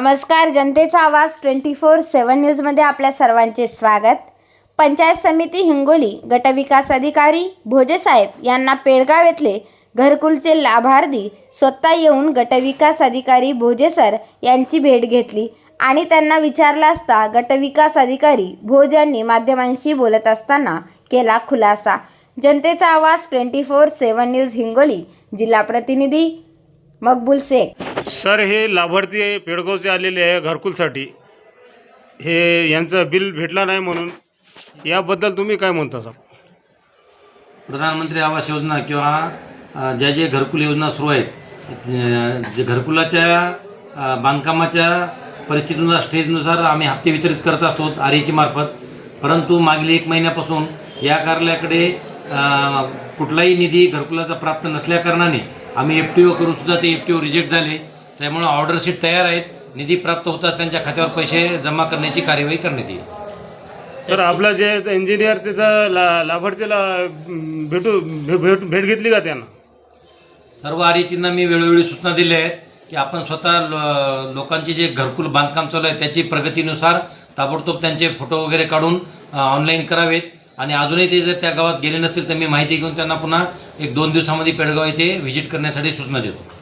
नमस्कार जनतेचा आवाज ट्वेंटी फोर सेवन न्यूजमध्ये आपल्या सर्वांचे स्वागत. पंचायत समिती हिंगोली गटविकास अधिकारी भोजेसाहेब यांना पेडगाव येथले घरकुलचे लाभार्थी स्वतः येऊन गटविकास अधिकारी भोजे सर यांची भेट घेतली आणि त्यांना विचारला असता गटविकास अधिकारी भोज यांनी माध्यमांशी बोलत असताना केला खुलासा. जनतेचा आवाज twenty four seven news Hingoli जिल्हा प्रतिनिधी मकबूल शेख. सर हे लाभार्थी पेडगावचे आलेले आहे घरकुलसाठी. हे यांचं बिल भेटला नाही म्हणून. याबद्दल तुम्ही काय म्हणता सर? प्रधानमंत्री आवास योजना किंवा अ, ज्या जे घरकुल योजना सुरू आहेत अ, जे घरकुलाच्या अ, बांधकामाच्या परिस्थितीनुसार स्टेजनुसार आम्ही हप्ते वितरित करत असतो आर एची मार्फत. परंतु मागील एक महिन्यापासून या कार्यालयाकडे अ, कुठलाही निधी घरकुलाचा प्राप्त नसल्याकारणाने आम्ही एफ टी ओ करूनसुद्धा ते एफ टी ओ रिजेक्ट झाले. त्यामुळे ऑर्डर शीट तयार आहेत. निधी प्राप्त होताच त्यांच्या खात्यावर पैसे जमा करण्याची कार्यवाही करण्यात येईल. सर आपलं जे इंजिनियर तिथं ला लाभार्थीला भेटू भे- भेट भेट घेतली का त्यांना? सर्व आरीचींना मी वेळोवेळी सूचना दिल्या आहेत की आपण स्वतः लो- लोकांचे जे घरकुल बांधकाम चालू आहे त्याची प्रगतीनुसार ताबडतोब त्यांचे फोटो वगैरे काढून ऑनलाईन करावेत. आणि अजूनही ते जर त्या गावात गेले नसतील तर मी माहिती घेऊन त्यांना पुन्हा एक दोन दिवसामध्ये पेडगाव येथे व्हिजिट करण्यासाठी सूचना देतो.